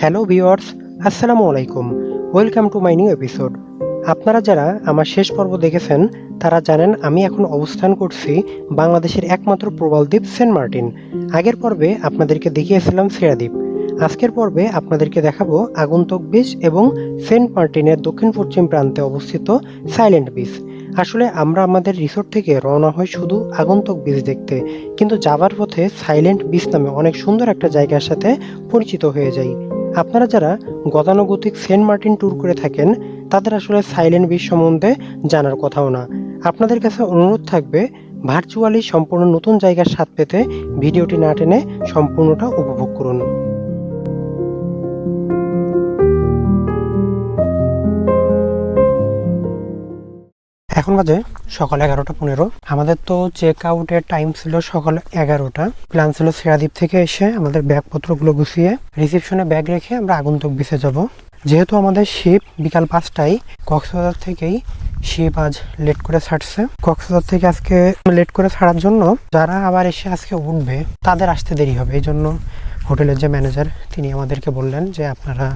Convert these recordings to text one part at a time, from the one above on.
Hello viewers, আসসালামু আলাইকুম। Welcome to my new episode. আপনারা যারা আমার শেষ পর্ব দেখেছেন, তারা জানেন আমি এখন অবস্থান করছি বাংলাদেশের একমাত্র প্রবাল দ্বীপ সেন্ট মার্টিন। আগের পর্বে আপনাদেরকে দেখিয়েছিলাম সেরাদ্বীপ আজকের পর্বে আপনাদেরকে দেখাবো আগন্তুক বিচ এবং সেন্ট মার্টিনের দক্ষিণ পশ্চিম প্রান্তে অবস্থিত সাইলেন্ট বিচ আসলে আমরা আমাদের রিসোর্ট থেকে রওনা হই শুধু আগন্তুক বিচ দেখতে। কিন্তু যাবার পথে সাইলেন্ট বিচ নামে অনেক সুন্দর একটা জায়গার সাথে পরিচিত হয়ে যাই। আপনারা যারা গতানুগতিক সেন্ট মার্টিন ট্যুর করে থাকেন, তাদের আসলে সাইলেন্ট বিচ সম্বন্ধে জানার কথাও না। আপনাদের কাছে অনুরোধ থাকবে ভার্চুয়ালি সম্পূর্ণ নতুন জায়গার স্বাদ পেতে ভিডিওটি না টেনে সম্পূর্ণটা উপভোগ করুন। এখন বাজে সকাল এগারোটা পনেরো। আমাদের তো চেক আউটের টাইম ছিল সকাল এগারোটা। প্ল্যান ছিল সেরাদ্বীপ থেকে এসে আমাদের ব্যাগপত্রগুলো গুছিয়ে রিসেপশনে ব্যাগ রেখে আমরা আগন্তুক বিচে যাব। যেহেতু আমাদের শিপ বিকাল পাঁচটায় কক্সবাজার থেকেই শিপ আজ লেট করে ছাড়ছে। কক্সবাজার থেকে আজকে লেট করে ছাড়ার জন্য যারা আবার এসে আজকে উঠবে, তাদের আসতে দেরি হবে। এই জন্য হোটেলের যে ম্যানেজার, তিনি আমাদেরকে বললেন যে আপনারা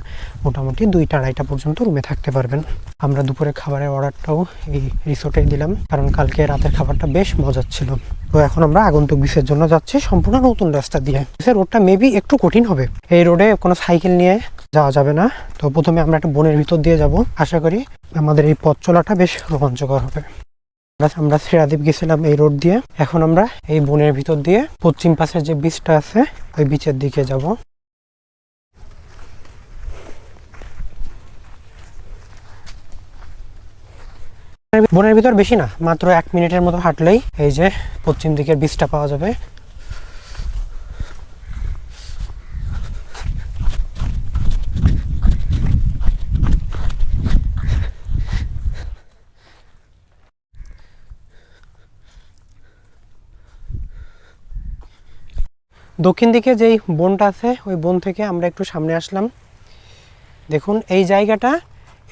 মোটামুটি দুইটা আড়াইটা পর্যন্ত রুমে থাকতে পারবেন। আমরা দুপুরে খাবারের অর্ডারটাও এই রিসোর্টে দিলাম, কারণ কালকে রাতের খাবারটা বেশ মজার ছিল। তো এখন আমরা আগন্তুক বিচের জন্য যাচ্ছি সম্পূর্ণ নতুন রাস্তা দিয়ে। রোডটা মেবি একটু কঠিন হবে। এই রোডে কোনো সাইকেল নিয়ে যাওয়া যাবে না। তো প্রথমে আমরা একটা বনের ভিতর দিয়ে যাব। আশা করি আমাদের এই পথ চলাটা বেশ রোমাঞ্চকর হবে। আমরা- শ্রীরাদীপ গেছিলাম এই রোড দিয়ে। এখন আমরা এই বনের ভিতর দিয়ে পশ্চিম পাশের যে বিচটা আছে, ওই বিচের দিকে যাব। বনের ভিতর বেশি না, মাত্র এক মিনিটের মতো হাঁটলেই এই যে পশ্চিম দিকের বীজটা পাওয়া যাবে। দক্ষিণ দিকে যেই বনটা আছে, ওই বন থেকে আমরা একটু সামনে আসলাম। দেখুন, এই জায়গাটা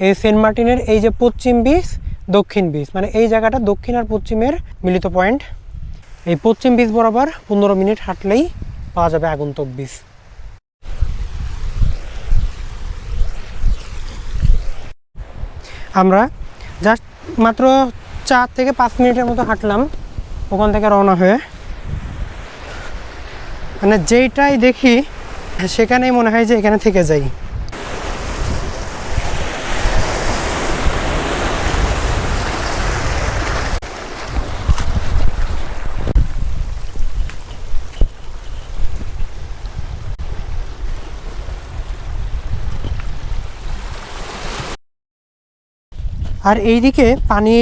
এই সেন্ট মার্টিনের এই যে পশ্চিম বীচ, দক্ষিণ বীচ মানে এই জায়গাটা দক্ষিণ আর পশ্চিমের মিলিত পয়েন্ট। এই পশ্চিম বীচ বরাবর পনেরো মিনিট হাঁটলেই পাওয়া যাবে আগন্তুক বীচ। আমরা জাস্ট মাত্র চার থেকে পাঁচ মিনিটের মতো হাঁটলাম, ওখান থেকে রওনা হয়ে। মানে যেইটাই দেখি, সেখানেই মনে হয় যে এখানে থেকে যাই। আর এইদিকে পানি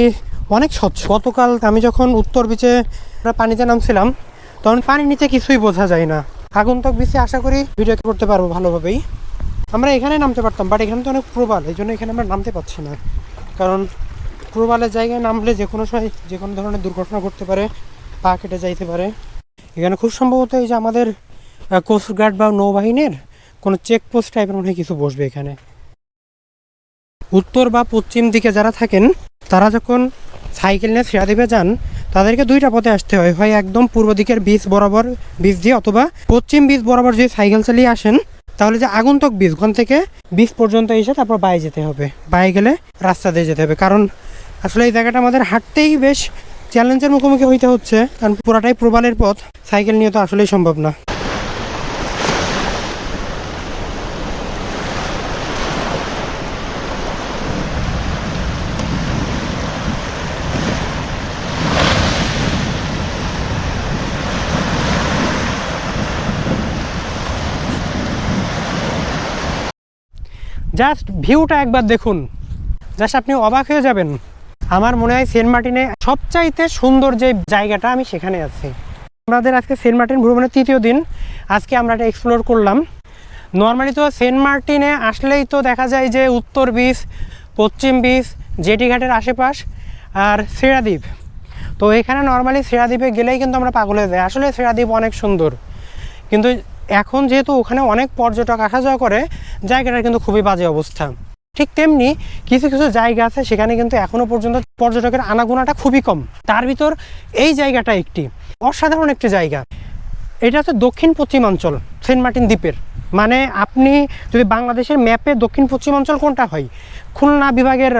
অনেক স্বচ্ছ। গতকাল আমি যখন উত্তর বিচে পানিতে নামছিলাম তখন পানির নিচে কিছুই বোঝা যায় না। আগন্তুক বিচে আশা করি ভিডিও করতে পারব ভালোভাবেই। আমরা এখানে নামতে পারতাম বাট এখানে তো অনেক প্রবাল, এই জন্য এখানে আমরা নামতে পারছি না। কারণ প্রবালের জায়গায় নামলে যে কোনো সময় যে কোনো ধরনের দুর্ঘটনা ঘটতে পারে পা কেটে যাইতে পারে। এখানে খুব সম্ভবত এই যে আমাদের কোস্টগার্ড বা নৌবাহিনীর কোনো চেকপোস্ট টাইপের মনে কিছু বসবে এখানে। উত্তর বা পশ্চিম দিকে যারা থাকেন, তারা যখন সাইকেল নিয়ে শ্রেয়াদ্বীপে যান, তাদেরকে দুইটা পথে আসতে হয়। হয় একদম পূর্ব দিকের বীজ বরাবর বীজ দিয়ে অথবা পশ্চিম বীজ বরাবর যদি সাইকেল চালিয়ে আসেন, তাহলে যে আগন্তুক বীজ ওখান থেকে বীজ পর্যন্ত এসে তারপর বায়ে যেতে হবে। বায়ে গেলে রাস্তা দিয়ে যেতে হবে। কারণ আসলে এই জায়গাটা আমাদের হাঁটতেই বেশ চ্যালেঞ্জের মুখোমুখি হইতে হচ্ছে। কারণ পুরাটাই প্রবালের পথ। সাইকেল নিয়ে তো আসলেই সম্ভব না। জাস্ট ভিউটা একবার দেখুন। জাস্ট আপনি অবাক হয়ে যাবেন। আমার মনে হয় সেন্ট মার্টিনে সবচাইতে সুন্দর যে জায়গাটা, আমি সেখানে আছি। আমাদের আজকে সেন্ট মার্টিন ভ্রমণের তৃতীয় দিন। আজকে আমরা এটা এক্সপ্লোর করলাম। নর্মালি তো সেন্ট মার্টিনে আসলেই তো দেখা যায় যে উত্তর বিচ পশ্চিম বিচ জেটিঘাটের আশেপাশ আর শ্রেয়াদ্বীপ তো এখানে নর্মালি শ্রেয়াদ্বীপে গেলেই কিন্তু আমরা পাগল হয়ে যাই। আসলে শ্রেয়াদ্বীপ অনেক সুন্দর। কিন্তু এখন যেহেতু ওখানে অনেক পর্যটক আসা যাওয়া করে, জায়গাটার কিন্তু খুবই বাজে অবস্থা। ঠিক তেমনি কিছু কিছু জায়গা আছে, সেখানে কিন্তু এখনও পর্যন্ত পর্যটকের আনাগোনাটা খুবই কম। তার ভিতর এই জায়গাটা একটি, অসাধারণ একটি জায়গা। এটা হচ্ছে দক্ষিণ পশ্চিমাঞ্চল, সেন্ট মার্টিন দ্বীপের। মানে আপনি যদি বাংলাদেশের ম্যাপে দক্ষিণ পশ্চিমাঞ্চল কোনটা হয়, খুলনা বিভাগের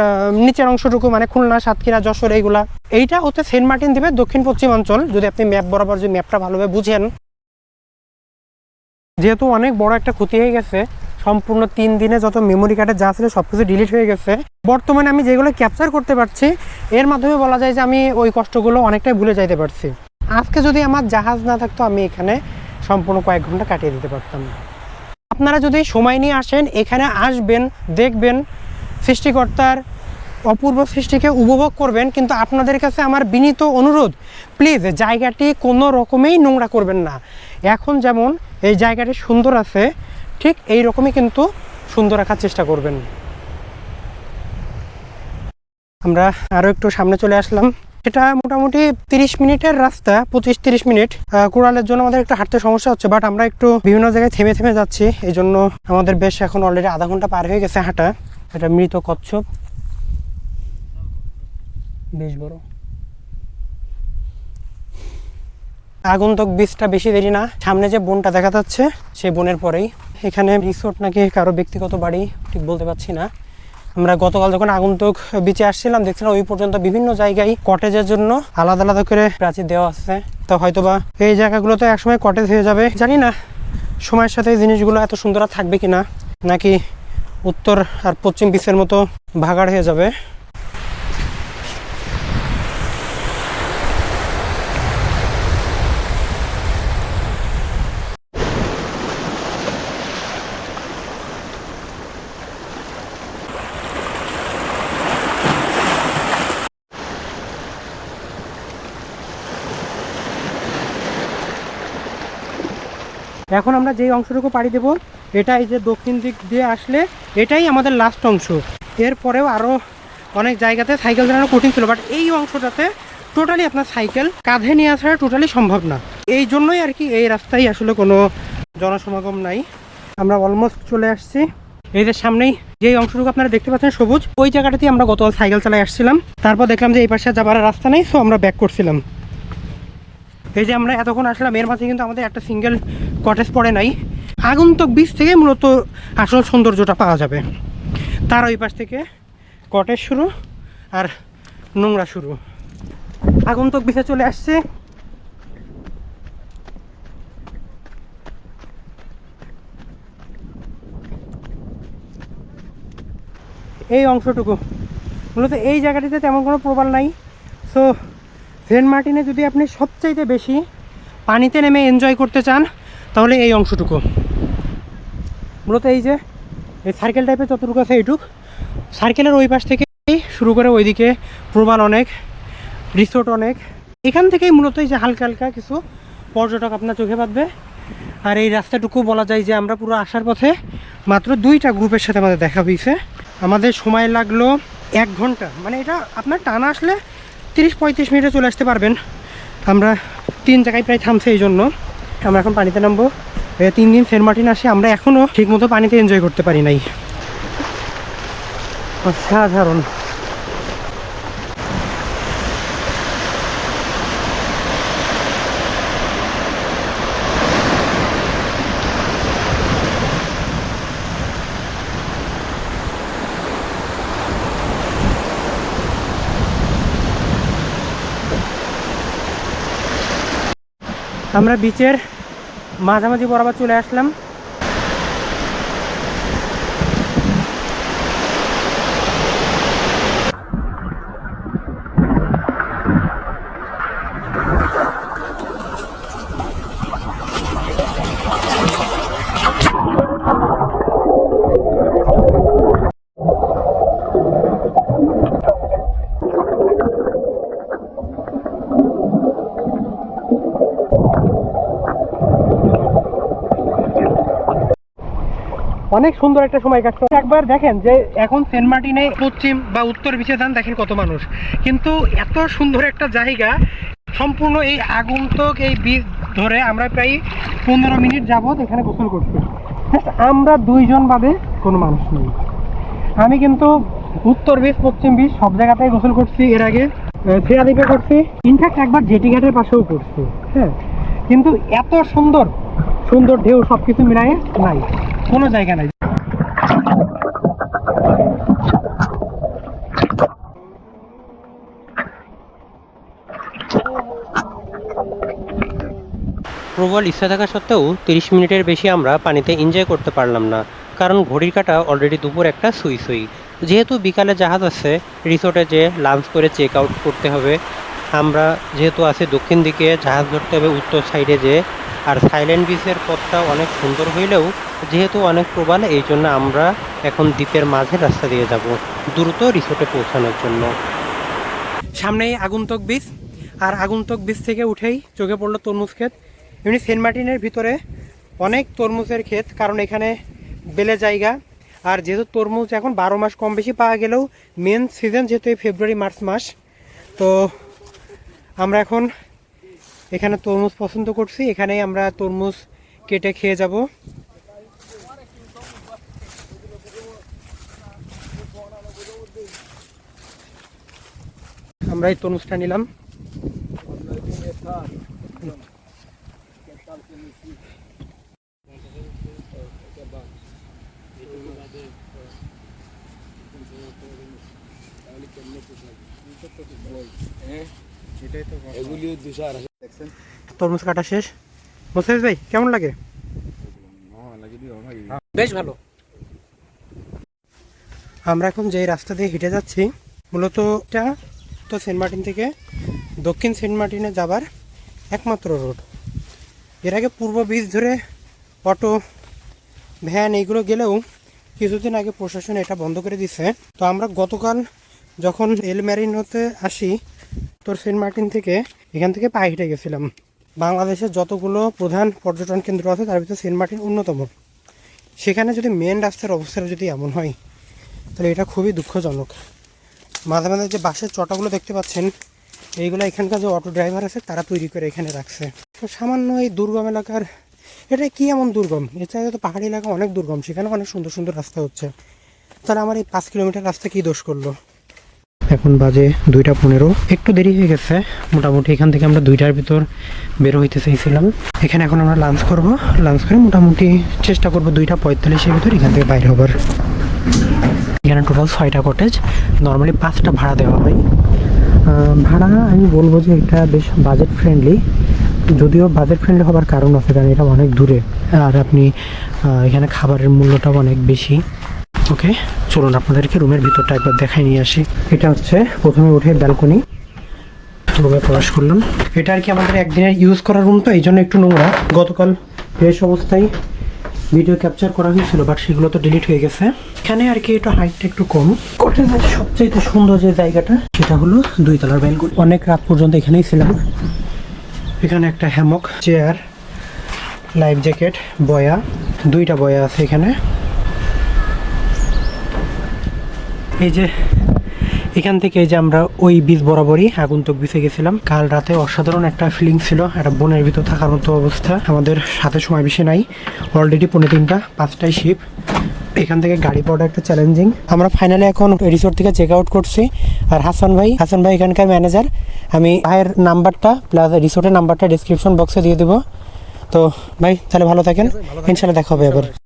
নিচের অংশটুকু মানে খুলনা, সাতক্ষীরা, যশোর, এইগুলা, এইটা হচ্ছে সেন্ট মার্টিন দ্বীপের দক্ষিণ পশ্চিমাঞ্চল। যদি আপনি ম্যাপ বরাবর যদি ম্যাপটা ভালোভাবে বুঝেন যেহেতু অনেক বড় একটা ক্ষতি হয়ে গেছে, সম্পূর্ণ তিন দিনে যত মেমোরি কার্ডে যা ছিল সব কিছু ডিলিট হয়ে গেছে। বর্তমানে আমি যেগুলো ক্যাপচার করতে পারছি, এর মাধ্যমে বলা যায় যে আমি ওই কষ্টগুলো অনেকটাই ভুলে যাইতে পারছি। আজকে যদি আমার জাহাজ না থাকতো, আমি এখানে সম্পূর্ণ কয়েক ঘণ্টা কাটিয়ে দিতে পারতাম। আপনারা যদি সময় নিয়ে আসেন, এখানে আসবেন, দেখবেন, সৃষ্টিকর্তার অপূর্ব সৃষ্টিকে উপভোগ করবেন, কিন্তু আপনাদের কাছে আমার বিনীত অনুরোধ প্লিজ জায়গাটি কোনো রকমেই নোংরা করবেন না। এখন যেমন এই জায়গাটি সুন্দর আছে, ঠিক এই রকমই কিন্তু সুন্দর রাখার চেষ্টা করবেন। আমরা আরও একটু সামনে চলে আসলাম। এটা মোটামুটি তিরিশ মিনিটের রাস্তা, পঁচিশ তিরিশ মিনিট। কুড়ালের জন্য আমাদের একটু হাঁটতে সমস্যা হচ্ছে বাট আমরা একটু বিভিন্ন জায়গায় থেমে থেমে যাচ্ছি। এই জন্য আমাদের বেশ এখন অলরেডি আধা ঘণ্টা পার হয়ে গেছে হাঁটা। এটা মৃত কচ্ছপ। বেশ বড়। আগন্তুক বীজটা বেশি দেরি না। সামনে যে বনটা দেখা যাচ্ছে, সেই বনের পরেই। এখানে রিসোর্ট নাকি কারও ব্যক্তিগত বাড়ি, ঠিক বলতে পারছি না। আমরা গতকাল যখন আগন্তুক বিচে আসছিলাম, দেখছিলাম ওই পর্যন্ত বিভিন্ন জায়গায় কটেজের জন্য আলাদা আলাদা করে প্রাচীর দেওয়া আছে। তো হয়তোবা এই জায়গাগুলোতে একসময় কটেজ হয়ে যাবে, জানি না। সময়ের সাথে এই জিনিসগুলো এত সুন্দর থাকবে কিনা, নাকি উত্তর আর পশ্চিম বিচের মতো ভাগাড় হয়ে যাবে। এখন আমরা যেই অংশটুকু পাড়ি দেব, এটা এই যে দক্ষিণ দিক দিয়ে আসলে এটাই আমাদের লাস্ট অংশ। এরপরেও আরও অনেক জায়গাতে সাইকেল চালানো কঠিন ছিল বাট এই অংশটাতে টোটালি আপনার সাইকেল কাঁধে নিয়ে আসাটা টোটালি সম্ভব না। এই জন্যই আর কি এই রাস্তায় আসলে কোনো জনসমাগম নাই। আমরা অলমোস্ট চলে আসছি। এই যে সামনেই যেই অংশটুকু আপনারা দেখতে পাচ্ছেন সবুজ, ওই জায়গাটাতেই আমরা গতকাল সাইকেল চালাই আসছিলাম। তারপর দেখলাম যে এই পাশে যাবার রাস্তা নেই সো আমরা ব্যাক করছিলাম। এই যে আমরা এতক্ষণ আসলাম, এর মাঝে কিন্তু আমাদের একটা সিঙ্গেল কটেজ পড়ে নাই। আগন্তুক বীজ থেকে মূলত আসল সৌন্দর্যটা পাওয়া যাবে। তার ওই পাশ থেকে কটেজ শুরু আর নোংরা শুরু। আগন্তুক বীজে চলে আসছে। এই অংশটুকু। মূলত এই জায়গাটিতে তেমন কোনো প্রবাল নাই। সো সেন্ট মার্টিনে যদি আপনি সবচাইতে বেশি পানিতে নেমে এনজয় করতে চান, তাহলে এই অংশটুকু। মূলত এই যে, এই সার্কেল টাইপের যতটুকু আছে এইটুক। সার্কেলের ওই পাশ থেকে শুরু করে ওইদিকে প্রবাল অনেক, রিসোর্ট অনেক। এখান থেকেই মূলত এই যে হালকা হালকা কিছু পর্যটক আপনার চোখে বাঁধবে। আর এই রাস্তাটুকু বলা যায় যে আমরা পুরো আসার পথে মাত্র দুইটা গ্রুপের সাথে আমাদের দেখা হয়েছে। আমাদের সময় লাগল এক ঘণ্টা। মানে এটা আপনার টানা আসলে তিরিশ পঁয়ত্রিশ মিনিটে চলে আসতে পারবেন। আমরা তিন জায়গায় প্রায় থামছে এই জন্য। আমরা এখন পানিতে নামবো। তিন দিন সেন্ট মার্টিন আসে, আমরা এখনও ঠিকমতো পানিতে এনজয় করতে পারি নাই। অসাধারণ। আমরা বিচের মাঝামাঝি বরাবর চলে আসলাম। অনেক সুন্দর একটা সময় কাটতো একবার দেখেন যে এখন সেন্ট মার্টিনে পশ্চিম বা উত্তর বিচে যান দেখেন কত মানুষ। কিন্তু এত সুন্দর একটা জায়গা, সম্পূর্ণ এই আগন্তুক এই বীজ ধরে আমরা প্রায় পনেরো মিনিট যাবত এখানে গোসল করছি। আমরা দুইজন বাদে কোনো মানুষ নেই। আমি কিন্তু উত্তর বীজ পশ্চিম বীজ সব জায়গাতেই গোসল করছি এর আগে। দ্বীপে করছি। ইনফ্যাক্ট একবার জেটি ঘাটের পাশেও করছি। হ্যাঁ কিন্তু এত সুন্দর সুন্দর ঢেউ সব কিছু মিলায়ে নাই। কোনো জায়গা নাই। প্রবল ইচ্ছা থাকা সত্ত্বেও তিরিশ মিনিটের বেশি আমরা পানিতে এনজয় করতে পারলাম না, কারণ ঘড়ির কাটা অলরেডি দুপুর একটা সুই সুই। যেহেতু বিকালে জাহাজ আছে রিসোর্টে যে লাঞ্চ করে চেক আউট করতে হবে। আমরা যেহেতু আছি দক্ষিণ দিকে, জাহাজ ধরতে হবে উত্তর সাইডে যে। আর সাইলেন্ট বিচের পথটা অনেক সুন্দর হইলেও যেহেতু অনেক প্রবাল, এই জন্য আমরা এখন দ্বীপের মাঝে রাস্তা দিয়ে যাব, দ্রুত রিসোর্টে পৌঁছানোর জন্য। সামনেই আগুন্তক বীজ আর আগুন্তক বীজ থেকে উঠেই চোখে পড়ল তরমুজ ক্ষেত। এমনি সেন্ট মার্টিনের ভিতরে অনেক তরমুজের ক্ষেত, কারণ এখানে বেলে জায়গা। আর যেহেতু তরমুজ এখন বারো মাস কম বেশি পাওয়া গেলেও মেন সিজন যেহেতু এই ফেব্রুয়ারি মার্চ মাস, তো আমরা এখন এখানে তরমুজ পছন্দ করছি। এখানেই আমরা তরমুজ কেটে খেয়ে যাব। আমরা এই তরমুজটা নিলাম। তরমুজ কাটা শেষ। মোসাইজ ভাই কেমন লাগে? বেশ ভালো। আমরা এখন যে রাস্তা দিয়ে হেঁটে যাচ্ছি মূলত এটা তো সেন্ট মার্টিন থেকে দক্ষিণ সেন্ট মার্টিনে যাবার একমাত্র রোড। এর আগে পূর্ব বীজ ধরে অটো ভ্যান এইগুলো গেলেও কিছুদিন আগে প্রশাসন এটা বন্ধ করে দিছে। তো আমরা গতকাল যখন এল ম্যারিনোতে আসি, তোর সেন্ট মার্টিন থেকে, এখান থেকে পায়ে হেঁটে গেছিলাম। বাংলাদেশের যতগুলো প্রধান পর্যটন কেন্দ্র আছে, তার ভিতরে সেন্ট মার্টিন অন্যতম। সেখানে যদি মেন রাস্তার অবস্থাটা যদি এমন হয়, তাহলে এটা খুবই দুঃখজনক। মাঝে মাঝে যে বাসের চটাগুলো দেখতে পাচ্ছেন, এইগুলো এখানকার যে অটো ড্রাইভার আছে, তারা তৈরি করে এখানে রাখছে। তো সামান্য এই দুর্গম এলাকার, এটা কি এমন দুর্গম? চাইতে তো পাহাড়ি এলাকা অনেক দুর্গম, সেখানে অনেক সুন্দর সুন্দর রাস্তা হচ্ছে। তাহলে আমার এই পাঁচ কিলোমিটার রাস্তা কি দোষ করল? এখন বাজে দুইটা পনেরো। একটু দেরি হয়ে গেছে। মোটামুটি এখান থেকে আমরা দুইটার ভিতর বের হইতে চাইছিলাম। এখানে এখন আমরা লাঞ্চ করব। লাঞ্চ করে মোটামুটি চেষ্টা করব দুইটা পঁয়তাল্লিশের ভিতর এখান থেকে বাইরে হবার। এখানে টোটাল ছয়টা কটেজ নর্মালি পাঁচটা ভাড়া দেওয়া হয়। ভাড়া আমি বলব যে এটা বেশ বাজেট ফ্রেন্ডলি যদিও বাজেট ফ্রেন্ডলি হবার কারণ আছে, কারণ এটা অনেক দূরে। আর আপনি এখানে খাবারের মূল্যটাও অনেক বেশি। ওকে চলুন আপনাদেরকে রুমের ভিতরটা একবার দেখাই নিয়ে আসি। এটা হচ্ছে প্রথমে উঠে ব্যালকনি। রুমে প্রবেশ করলাম। এটা আর কি আমাদের একদিনের ইউজ করার রুম তো এই জন্য একটু নোংরা। গতকাল ফ্রেশ অবস্থায় ভিডিও ক্যাপচার করা হয়েছিল বাট সেগুলো তো ডিলিট হয়ে গেছে। এখানে আর কি একটু হাইটটা একটু কম। কটেজের সবচেয়ে সুন্দর যে জায়গাটা সেটা হলো দুই তলার ব্যালকনি। অনেক রাত পর্যন্ত এখানেই ছিলাম। এখানে একটা হ্যামক চেয়ার লাইফ জ্যাকেট বয়া দুইটা বয়া আছে এখানে। এই যে এখান থেকে এই যে আমরা ওই বীজ বরাবরই আগন্তুক বিচে গেছিলাম। কাল রাতে অসাধারণ একটা ফিলিং ছিল একটা বনের ভিতর থাকার মতো অবস্থা। আমাদের সাথে সময় বেশি নাই অলরেডি পনেরো তিনটা পাঁচটায় শিপ এখান থেকে গাড়ি পাওয়াটা একটা চ্যালেঞ্জিং আমরা ফাইনালি এখন রিসোর্ট থেকে চেক আউট করছি। আর হাসান ভাই হাসান ভাই এখানকার ম্যানেজার আমি ভাইয়ের নাম্বারটা প্লাস রিসোর্টের নাম্বারটা ডিসক্রিপশন বক্সে দিয়ে দেবো। তো ভাই তাহলে ভালো থাকেন। ইনশাল্লাহ দেখা হবে আবার।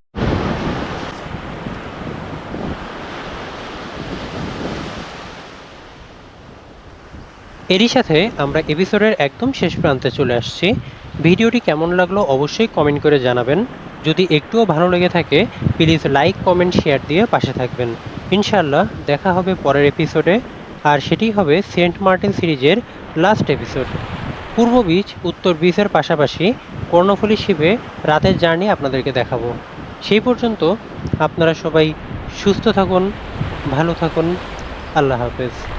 এরই সাথে আমরা এপিসোডের একদম শেষ প্রান্তে চলে আসছি। ভিডিওটি কেমন লাগল অবশ্যই কমেন্ট করে জানাবেন। যদি একটুও ভালো লেগে থাকে, প্লিজ লাইক, কমেন্ট, শেয়ার দিয়ে পাশে থাকবেন। ইনশাল্লাহ দেখা হবে পরের এপিসোডে, আর সেটি হবে সেন্ট মার্টিন সিরিজের লাস্ট এপিসোড। পূর্ব বিচ, উত্তর বিচের পাশাপাশি কর্ণফুলী শিবে রাতের জার্নি আপনাদেরকে দেখাবো। সেই পর্যন্ত আপনারা সবাই সুস্থ থাকুন, ভালো থাকুন। আল্লাহ হাফেজ।